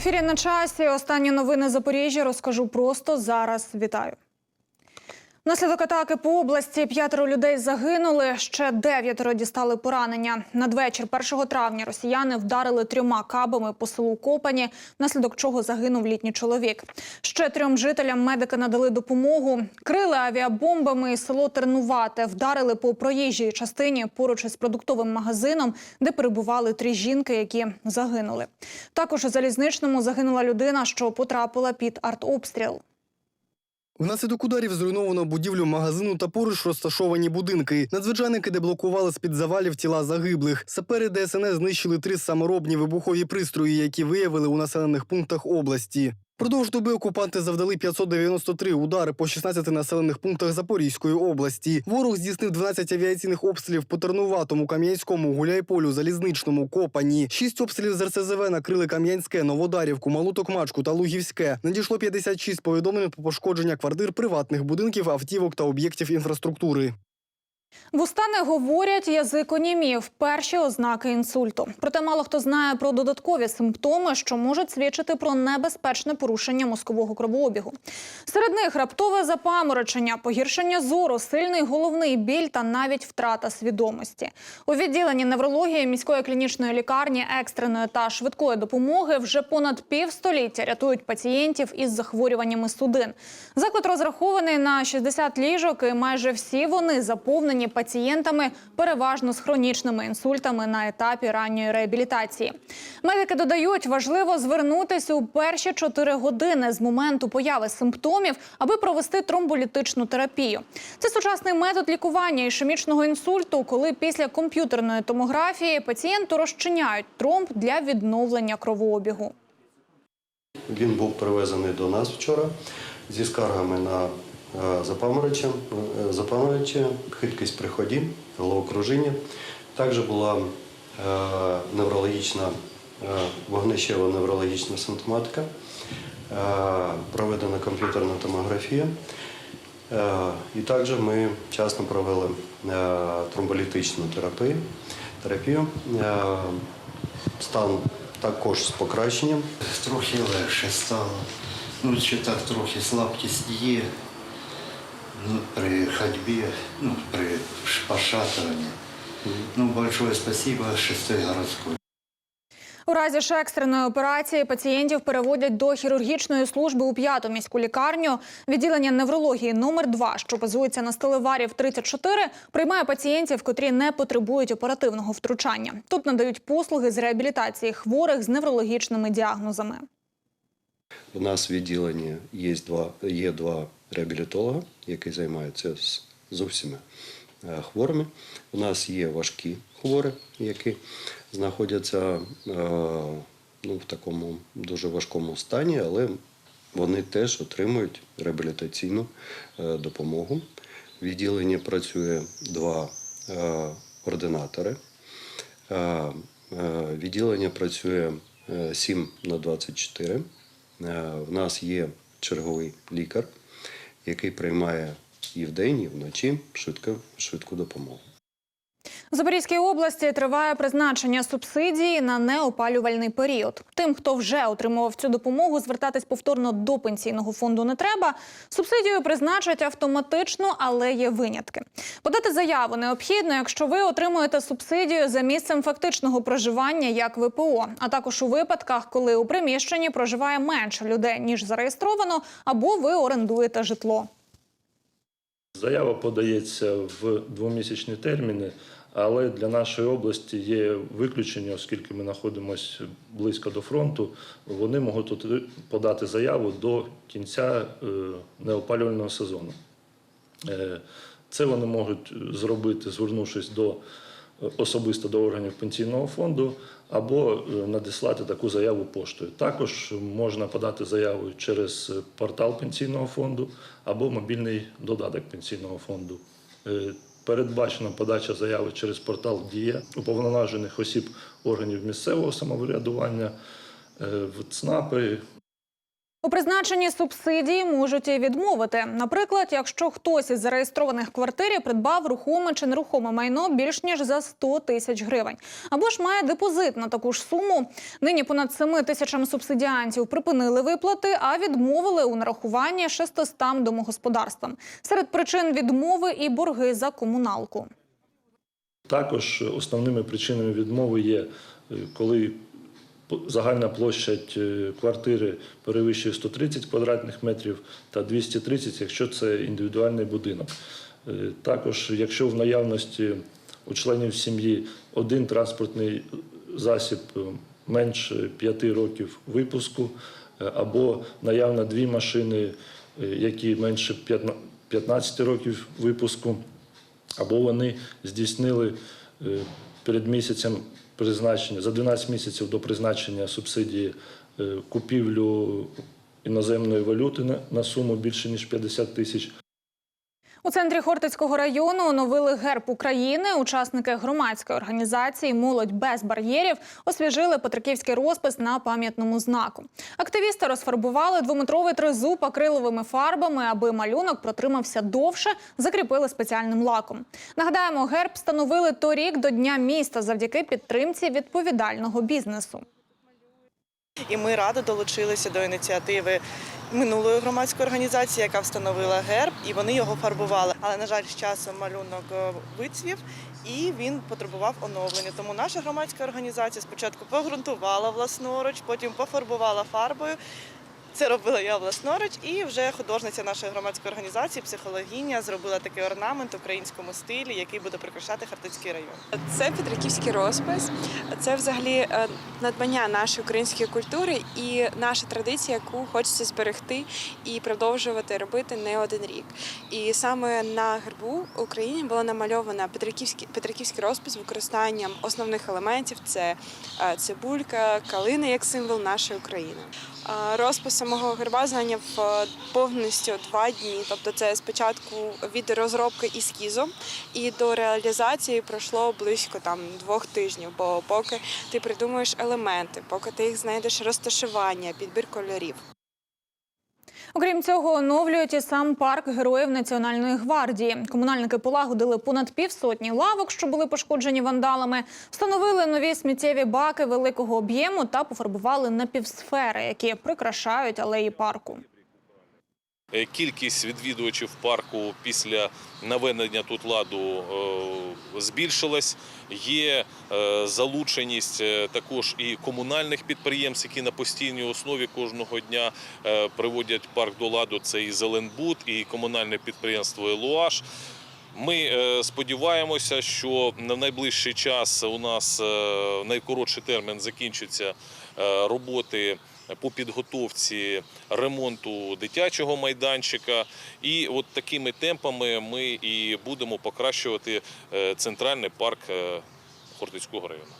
ефірі на часі. Останні новини Запоріжжя розкажу просто зараз. Вітаю. Внаслідок атаки по області п'ятеро людей загинули, ще дев'ятеро дістали поранення. Надвечір 1 травня росіяни вдарили трьома кабами по селу Копані, внаслідок чого загинув літній чоловік. Ще трьом жителям медики надали допомогу. Крили авіабомбами село Тернувате вдарили по проїжджій частині поруч із продуктовим магазином, де перебували три жінки, які загинули. Також у залізничному загинула людина, що потрапила під артобстріл. Внаслідок ударів зруйновано будівлю магазину та поруч розташовані будинки. Надзвичайники деблокували з-під завалів тіла загиблих. Сапери ДСНС знищили три саморобні вибухові пристрої, які виявили у населених пунктах області. Продовж доби окупанти завдали 593 удари по 16 населених пунктах Запорізької області. Ворог здійснив 12 авіаційних обстрілів по Тернуватому, Кам'янському, Гуляйполю, Залізничному, Копані. Шість обстрілів з РСЗВ накрили Кам'янське, Новодарівку, Малу Токмачку та Лугівське. Надійшло 56 повідомлень про пошкодження квартир, приватних будинків, автівок та об'єктів інфраструктури. Вустани говорять, язик онімів – перші ознаки інсульту. Проте мало хто знає про додаткові симптоми, що можуть свідчити про небезпечне порушення мозкового кровообігу. Серед них раптове запаморочення, погіршення зору, сильний головний біль та навіть втрата свідомості. У відділенні неврології міської клінічної лікарні екстреної та швидкої допомоги вже понад півстоліття рятують пацієнтів із захворюваннями судин. Заклад розрахований на 60 ліжок, і майже всі вони заповнені пацієнтами, переважно з хронічними інсультами на етапі ранньої реабілітації. Медики додають, важливо звернутися у перші 4 години з моменту появи симптомів, аби провести тромболітичну терапію. Це сучасний метод лікування ішемічного інсульту, коли після комп'ютерної томографії пацієнту розчиняють тромб для відновлення кровообігу. Він був привезений до нас вчора зі скаргами на запаморочення, е, хиткість при ході, головокружіння. Також була е, неврологічна, е, вогнищева неврологічна симптоматика, проведена комп'ютерна томографія. І також ми вчасно провели тромболітичну терапію. терапію. Стан також з покращенням. Трохи легше стало. Ну, ще так трохи слабкість є. Ну, при ходьбі, ну, при пошатывании. Ну, большое спасибо шестой городской. У разі ж екстреної операції пацієнтів переводять до хірургічної служби у п'яту міську лікарню. Відділення неврології номер 2 що базується на стелеварів 34, приймає пацієнтів, котрі не потребують оперативного втручання. Тут надають послуги з реабілітації хворих з неврологічними діагнозами. У нас в відділенні є два, є два реабілітолога, які займаються з, усіма е, хворими. У нас є важкі хворі, які знаходяться е, ну, в такому дуже важкому стані, але вони теж отримують реабілітаційну е, допомогу. В відділенні працює два ординатори. Відділення працює е, 7 на 24. Е, В нас є черговий лікар, який приймає і вдень, і вночі швидко, швидку допомогу. У Запорізькій області триває призначення субсидії на неопалювальний період. Тим, хто вже отримував цю допомогу, звертатись повторно до пенсійного фонду не треба. Субсидію призначать автоматично, але є винятки. Подати заяву необхідно, якщо ви отримуєте субсидію за місцем фактичного проживання як ВПО, а також у випадках, коли у приміщенні проживає менше людей ніж зареєстровано, або ви орендуєте житло. Заява подається в двомісячні терміни, але для нашої області є виключення, оскільки ми знаходимося близько до фронту. Вони можуть подати заяву до кінця е, неопалювального сезону. Е, Це вони можуть зробити, звернувшись до особисто до органів пенсійного фонду, або е, надіслати таку заяву поштою. Також можна подати заяву через портал пенсійного фонду або мобільний додаток пенсійного фонду. Передбачена подача заяви через портал Дія уповноважених осіб органів місцевого самоврядування, е, в ЦНАПи, У призначенні субсидії можуть і відмовити. Наприклад, якщо хтось із зареєстрованих квартирі придбав рухоме чи нерухоме майно більш ніж за 100 тисяч гривень, або ж має депозит на таку ж суму. Нині понад 7 тисячам субсидіантів припинили виплати, а відмовили у нарахуванні 600 домогосподарствам. Серед причин відмови і борги за комуналку. Також основними причинами відмови є, е, коли загальна площадь е, квартири перевищує 130 квадратних метрів та 230, якщо це індивідуальний будинок. Е, Також, якщо в наявності у членів сім'ї один транспортний засіб е, менше 5 років випуску, або наявно дві машини, які менше 15 15 років випуску, або вони здійснили перед місяцем призначення за 12 місяців до призначення субсидії е, купівлю іноземної валюти на- суму більше ніж 50 тисяч. У центрі Хортицького району оновили герб України. Учасники громадської організації Молодь без бар'єрів освіжили Петриківський розпис на пам'ятному знаку. Активісти розфарбували двометровий тризуб акриловими фарбами, аби малюнок протримався довше. Закріпили спеціальним лаком. Нагадаємо, герб встановили торік до Дня міста завдяки підтримці відповідального бізнесу. І ми радо долучилися до ініціативи минулої громадської організації, яка встановила герб, і вони його фарбували. Але на жаль, з часом малюнок е, вицвів і він потребував оновлення. Тому наша громадська організація спочатку погрунтувала власноруч, потім пофарбувала фарбою. Це робила я власноруч, і вже художниця нашої громадської організації, психологиня, зробила такий орнамент в українському стилі, який буде прикрашати Хартицький район. Це Петриківський розпис. Це взагалі е, надбання нашої української культури і наша традиція, яку хочеться зберегти і продовжувати робити не один рік. І саме на гербу України була намальована Петриківський, Петриківський розпис з використанням основних елементів: це е, цибулька, калина як символ нашої України. Е, Розпис самого герба зайняв е, повністю два дні. Тобто, це спочатку від розробки ескізу і до реалізації пройшло близько там двох тижнів. Бо поки ти придумуєш елементи, поки ти їх знайдеш розташування, підбір кольорів. Окрім цього, оновлюють і сам парк героїв Національної гвардії. Комунальники полагодили понад півсотні лавок, що були пошкоджені вандалами, встановили нові сміттєві баки великого об'єму та пофарбували напівсфери, які прикрашають алеї парку. Е, Кількість відвідувачів парку після наведення тут ладу е, збільшилась. Є е, залученість також і комунальних підприємств, які на постійній основі кожного дня приводять парк до ладу. Це і Зеленбуд, і комунальне підприємство Елуаш. Ми сподіваємося, що на найближчий час у нас найкоротший термін закінчаться роботи по підготовці ремонту дитячого майданчика. І от такими темпами ми і будемо покращувати е, центральний парк е, Хортицького району.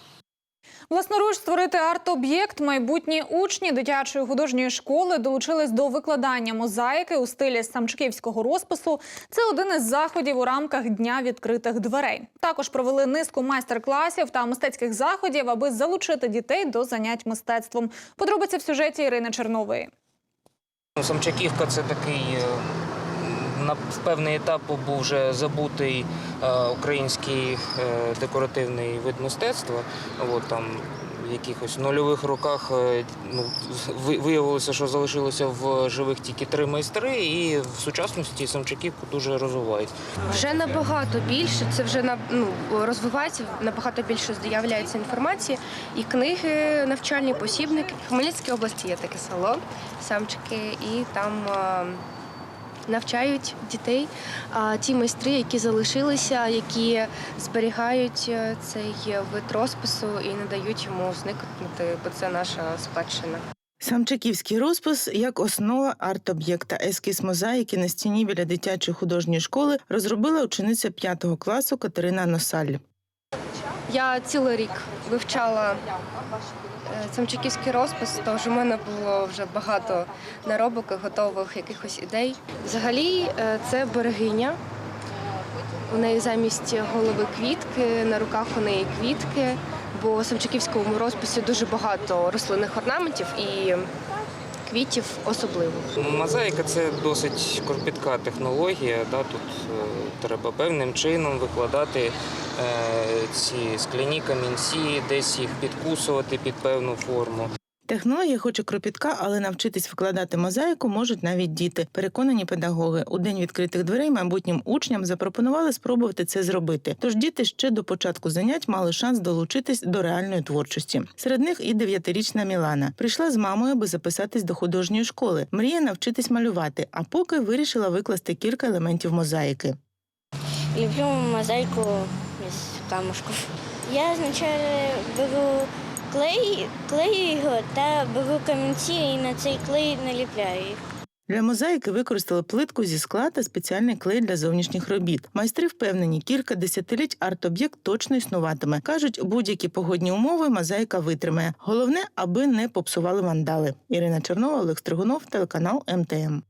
Власноруч створити арт-об'єкт майбутні учні дитячої художньої школи долучились до викладання мозаїки у стилі самчківського розпису. Це один із заходів у рамках дня відкритих дверей. Також провели низку майстер-класів та мистецьких заходів, аби залучити дітей до занять мистецтвом. Подробиці в сюжеті Ірини Чернової. Ну, Самчаківка це такий е, на певний етап був вже забутий е, український е, декоративний вид мистецтва. От там в якихось нульових роках е, ну, виявилося, що залишилося в живих тільки три майстри, і в сучасності Самчаківку дуже розвивають. Вже набагато більше. Це вже на ну розвивається набагато більше з'являється інформації. І книги, навчальні посібники. В Хмельницькій області є таке село, самчики, і там. Навчають дітей а ті майстри, які залишилися, які зберігають е, цей вид розпису і не дають йому зникнути, бо це наша спадщина. Самчаківський розпис як основа арт-об'єкта ескіз мозаїки на стіні біля дитячої художньої школи розробила учениця 5 класу Катерина Носаль. Я цілий рік вивчала е, самчиківський розпис, тож у мене було вже багато наробок готових якихось ідей. Взагалі, е, це берегиня. У неї замість голови квітки, на руках у неї квітки, бо в самчиківському розписі дуже багато рослинних орнаментів і квітів особливо. Мозаїка це досить кропітка технологія. Да? Тут е, треба певним чином викладати е, ці скляні камінці, десь їх підкусувати під певну форму. Технологія хоч і кропітка, але навчитись викладати мозаїку можуть навіть діти. Переконані педагоги. У день відкритих дверей майбутнім учням запропонували спробувати це зробити. Тож діти ще до початку занять мали шанс долучитись до реальної творчості. Серед них і дев'ятирічна Мілана прийшла з мамою, аби записатись до художньої школи. Мріє навчитись малювати, а поки вирішила викласти кілька елементів мозаїки. Люблю мозаику из камушков. Я спочатку беру клей, клею його та беру камінці і на цей клей наліпляю їх. Для мозаїки використали плитку зі скла та спеціальний клей для зовнішніх робіт. Майстри впевнені, кілька десятиліть арт-об'єкт точно існуватиме. кажуть, будь-які погодні умови мозаїка витримає. Головне, аби не попсували вандали. Ірина Чернова, Олег Стригунов, телеканал МТМ.